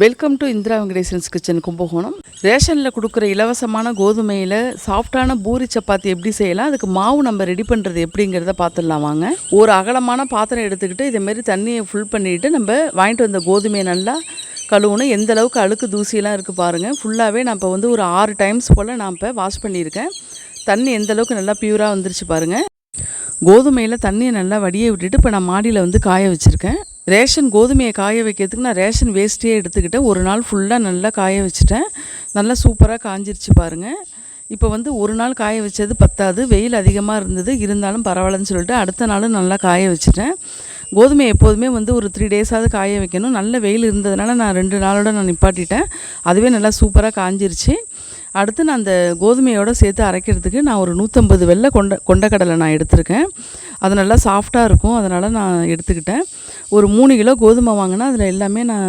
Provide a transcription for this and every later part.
Welcome to Indira Venkatesan's kitchen Kumbakonam. ரேஷனில் கொடுக்குற இலவசமான கோதுமையில் சாஃப்டான பூரி சப்பாத்தி எப்படி செய்யலாம்? அதுக்கு மாவு நம்ம ரெடி பண்ணுறது எப்படிங்கிறத பார்த்துடலாம் வாங்க. ஒரு அகலமான பாத்திரம் எடுத்துக்கிட்டு இதேமாரி தண்ணியை ஃபுல் பண்ணிவிட்டு நம்ம வாங்கிட்டு வந்த கோதுமையை நல்லா கழுவணும். எந்த அளவுக்கு அழுக்கு தூசியெல்லாம் இருக்குது பாருங்கள் ஃபுல்லாகவே நான் இப்போ வந்து ஒரு ஆறு டைம்ஸ் போல் நான் இப்போ வாஷ் பண்ணியிருக்கேன். தண்ணி எந்த அளவுக்கு நல்லா பியூராக வந்துருச்சு பாருங்கள் கோதுமையில் தண்ணியை நல்லா வடியை விட்டுட்டு இப்போ நான் மாடியில் வந்து காய வச்சுருக்கேன். ரேஷன் கோதுமையை காய வைக்கிறதுக்கு நான் ரேஷன் வேஸ்ட்டே எடுத்துக்கிட்டேன் ஒரு நாள் ஃபுல்லாக நல்லா காய வச்சுட்டேன். நல்லா சூப்பராக காஞ்சிருச்சு பாருங்கள் இப்போ வந்து ஒரு நாள் காய வச்சது பத்தாது. வெயில் அதிகமாக இருந்தது. இருந்தாலும் பரவாயில்லன்னு சொல்லிட்டு அடுத்த நாளும் நல்லா காய வச்சுட்டேன். கோதுமை எப்போதுமே வந்து ஒரு த்ரீ டேஸாவது காய வைக்கணும். நல்ல வெயில் இருந்ததுனால நான் ரெண்டு நாளோட நான் நிப்பாட்டிட்டேன். அதுவே நல்லா சூப்பராக காஞ்சிருச்சு. அடுத்து நான் அந்த கோதுமையோடு சேர்த்து அரைக்கிறதுக்கு நான் ஒரு நூற்றம்பது வெள்ளை கொண்ட கொண்டக்கடலை நான் எடுத்திருக்கேன். அது நல்லா சாஃப்டாக இருக்கும். அதனால் நான் எடுத்துக்கிட்டேன். ஒரு மூணு கிலோ கோதுமை வாங்கினா அதில் எல்லாமே நான்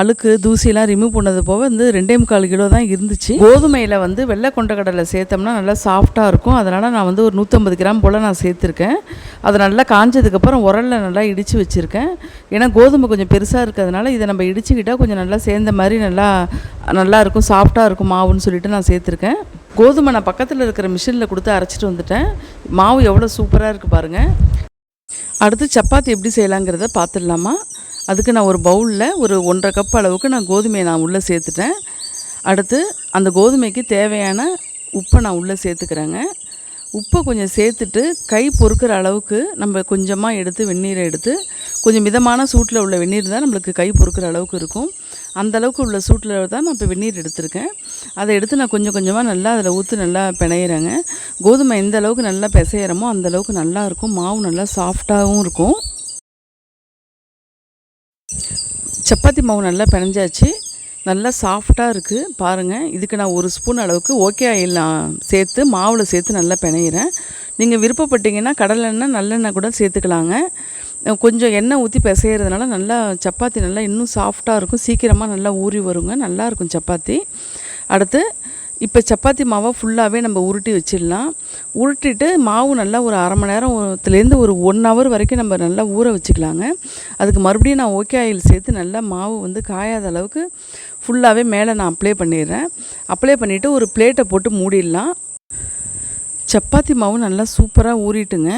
அழுக்கு தூசியெல்லாம் ரிமூவ் பண்ணது போக வந்து ரெண்டே முக்கால் கிலோ தான் இருந்துச்சு. கோதுமையில் வந்து வெள்ளை கொண்டக்கடலை சேர்த்தோம்னா நல்லா சாஃப்டாக இருக்கும். அதனால் நான் வந்து ஒரு நூற்றம்பது கிராம் போல் நான் சேர்த்துருக்கேன். அது நல்லா காஞ்சதுக்கப்புறம் உரலில் நல்லா இடித்து வச்சுருக்கேன். ஏன்னா கோதுமை கொஞ்சம் பெருசாக இருக்கிறதுனால இதை நம்ம இடிச்சுக்கிட்டால் கொஞ்சம் நல்லா சேர்ந்த மாதிரி நல்லா நல்லா இருக்கும். சாஃப்டாக இருக்கும் மாவுன்னு சொல்லிட்டு நான் சேர்த்துருக்கேன். கோதுமை நான் பக்கத்தில் இருக்கிற மிஷினில் கொடுத்து அரைச்சிட்டு வந்துட்டேன். மாவு எவ்வளோ சூப்பராக இருக்குது பாருங்கள் அடுத்து சப்பாத்தி எப்படி செய்யலாங்கிறத பார்த்துடலாமா? அதுக்கு நான் ஒரு பவுலில் ஒரு ஒன்றரை கப் அளவுக்கு நான் கோதுமையை நான் உள்ளே சேர்த்துட்டேன். அடுத்து அந்த கோதுமைக்கு தேவையான உப்பை நான் உள்ளே சேர்த்துக்கிறேங்க. உப்பை கொஞ்சம் சேர்த்துட்டு கை பொறுக்கிற அளவுக்கு நம்ம கொஞ்சமாக எடுத்து வெந்நீரை எடுத்து கொஞ்சம் மிதமான சூட்டில் உள்ள வெந்நீர் தான் நம்மளுக்கு கை பொறுக்கிற அளவுக்கு இருக்கும். அந்த அளவுக்கு உள்ள சூட்டில் தான் நான் இப்போ வெந்நீர் எடுத்திருக்கேன். அதை எடுத்து நான் கொஞ்சம் கொஞ்சமாக நல்லா அதில் ஊற்றி நல்லா பிணையிறேங்க. கோதுமை எந்த அளவுக்கு நல்லா பிசையிறமோ அந்த அளவுக்கு நல்லா இருக்கும். மாவு நல்லா சாஃப்டாகவும் இருக்கும். சப்பாத்தி மாவு நல்லா பிணைஞ்சாச்சு. நல்லா சாஃப்டாக இருக்குது பாருங்கள் இதுக்கு நான் ஒரு ஸ்பூன் அளவுக்கு ஓகே ஆயில் நான் சேர்த்து மாவில் சேர்த்து நல்லா பிணையிறேன். நீங்கள் விருப்பப்பட்டீங்கன்னா கடலெண்ணெய் நல்லெண்ணெய் கூட சேர்த்துக்கலாங்க. கொஞ்சம் எண்ணெய் ஊற்றி பிசைகிறதுனால நல்லா சப்பாத்தி நல்லா இன்னும் சாஃப்டாக இருக்கும். சீக்கிரமாக நல்லா ஊறி வருங்க. நல்லாயிருக்கும் சப்பாத்தி. அடுத்து இப்போ சப்பாத்தி மாவை ஃபுல்லாகவே நம்ம உருட்டி வச்சிடலாம். உருட்டிட்டு மாவு நல்லா ஒரு அரை மணி நேரத்துலேருந்து ஒரு ஒன் ஹவர் வரைக்கும் நம்ம நல்லா ஊற வச்சுக்கலாங்க. அதுக்கு மறுபடியும் நான் ஓகே ஆயில் சேர்த்து நல்லா மாவு வந்து காயாத அளவுக்கு ஃபுல்லாகவே மேலே நான் அப்ளை பண்ணிடுறேன். அப்ளை பண்ணிவிட்டு ஒரு பிளேட்டை போட்டு மூடிடலாம். சப்பாத்தி மாவு நல்லா சூப்பராக ஊறிட்டுங்க.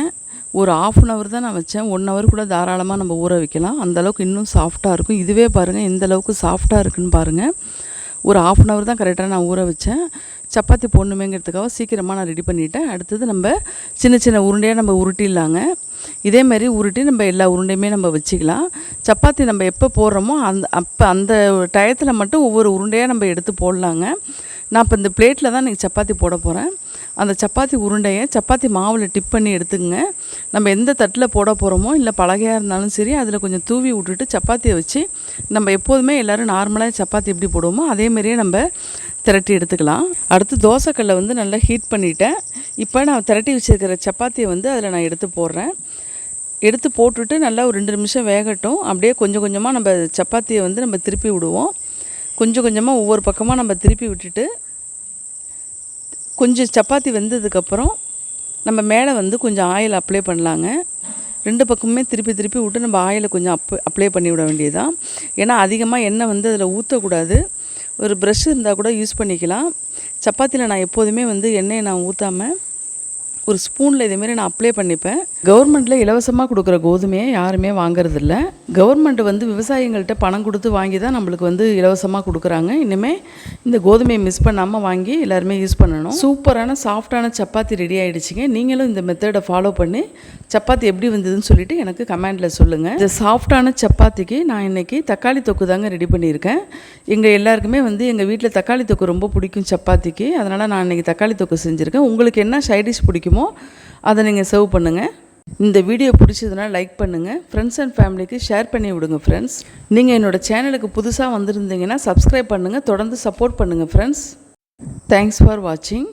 ஒரு ஆஃப் அன் ஹவர் தான் நான் வச்சேன். ஒன் ஹவர் கூட தாராளமாக நம்ம ஊற வைக்கலாம். அந்தளவுக்கு இன்னும் சாஃப்டாக இருக்கும். இதுவே பாருங்கள் எந்த அளவுக்கு சாஃப்டாக இருக்குன்னு பாருங்கள் ஒரு ஆஃப் அன் ஹவர் தான் கரெக்டாக நான் ஊற வச்சேன். சப்பாத்தி போடணுமேங்கிறதுக்காக சீக்கிரமாக நான் ரெடி பண்ணிவிட்டேன் அடுத்தது நம்ம சின்ன சின்ன உருண்டையாக நம்ம உருட்டிடலாங்க. இதேமாரி உருட்டி நம்ம எல்லா உருண்டையுமே நம்ம வச்சுக்கலாம். சப்பாத்தி நம்ம எப்போ போடுறோமோ அந்த அப்போ அந்த டயத்தில் மட்டும் ஒவ்வொரு உருண்டையாக நம்ம எடுத்து போடலாங்க. நான் இப்போ இந்த பிளேட்டில் தான் இன்றைக்கி சப்பாத்தி போட போகிறேன் அந்த சப்பாத்தி உருண்டையை சப்பாத்தி மாவில் டிப் பண்ணி எடுத்துக்கங்க. நம்ம எந்த தட்டில் போட போகிறோமோ இல்லை பலகையாக இருந்தாலும் சரி அதில் கொஞ்சம் தூவி விட்டுட்டு சப்பாத்தியை வச்சு நம்ம எப்போதுமே எல்லோரும் நார்மலாக சப்பாத்தி எப்படி போடுவோமோ அதேமாரியே நம்ம திரட்டி எடுத்துக்கலாம். அடுத்து தோசைக்கல்லை வந்து நல்லா ஹீட் பண்ணிவிட்டேன் இப்போ நான் திரட்டி வச்சுருக்கிற சப்பாத்தியை வந்து அதில் நான் எடுத்து போடுறேன். எடுத்து போட்டுட்டு நல்லா ஒரு ரெண்டு நிமிஷம் வேகட்டும். அப்படியே கொஞ்சம் கொஞ்சமாக நம்ம சப்பாத்தியை வந்து நம்ம திருப்பி விடுவோம். கொஞ்சம் கொஞ்சமாக ஒவ்வொரு பக்கமாக நம்ம திருப்பி விட்டுட்டு கொஞ்சம் சப்பாத்தி வெந்ததுக்கப்புறம் நம்ம மேலே வந்து கொஞ்சம் ஆயில் அப்ளை பண்ணலாங்க. ரெண்டு பக்கமுமே திருப்பி திருப்பி விட்டு நம்ம ஆயிலை கொஞ்சம் அப் அப்ளை பண்ணி விட வேண்டியதுதான். ஏன்னா அதிகமாக எண்ணெய் வந்து அதில் ஊற்றக்கூடாது ஒரு ப்ரஷ் இருந்தால் கூட யூஸ் பண்ணிக்கலாம். சப்பாத்தியில் நான் எப்போதுமே வந்து எண்ணெயை நான் ஊற்றாமல் ஒரு ஸ்பூனில் இதேமாரி நான் அப்ளை பண்ணிப்பேன். கவர்மெண்ட்டில் இலவசமாக கொடுக்குற கோதுமையை யாருமே வாங்குறதில்ல. கவர்மெண்ட் வந்து விவசாயிங்கள்கிட்ட பணம் கொடுத்து வாங்கி தான் நம்மளுக்கு வந்து இலவசமாக கொடுக்குறாங்க. இனிமேல் இந்த கோதுமையை மிஸ் பண்ணாமல் வாங்கி எல்லாருமே யூஸ் பண்ணணும். சூப்பரான சாஃப்டான சப்பாத்தி ரெடி ஆகிடுச்சிங்க நீங்களும் இந்த மெத்தடை ஃபாலோ பண்ணி சப்பாத்தி எப்படி வந்ததுன்னு சொல்லிட்டு எனக்கு கமெண்டில் சொல்லுங்கள் இந்த சாஃப்டான சப்பாத்திக்கு நான் இன்றைக்கி தக்காளி தொக்கு தாங்க ரெடி பண்ணியிருக்கேன். எங்கள் எல்லாருக்குமே வந்து எங்கள் வீட்டில் தக்காளி தொக்கு ரொம்ப பிடிக்கும் சப்பாத்திக்கு. அதனால் நான் இன்றைக்கி தக்காளி தொக்கு செஞ்சுருக்கேன். உங்களுக்கு என்ன சைடிஷ் பிடிக்குமோ அதை நீங்கள் சர்வ் பண்ணுங்கள் இந்த வீடியோ பிடிச்சதுன்னா லைக் பண்ணுங்கள் ஃப்ரெண்ட்ஸ் அண்ட் ஃபேமிலிக்கு ஷேர் பண்ணி விடுங்க ஃப்ரெண்ட்ஸ் நீங்கள் என்னோடய சேனலுக்கு புதுசாக வந்திருந்தீங்கன்னா சப்ஸ்கிரைப் பண்ணுங்கள் தொடர்ந்து சப்போர்ட் பண்ணுங்கள் ஃப்ரெண்ட்ஸ் தேங்க்ஸ் ஃபார் வாட்சிங்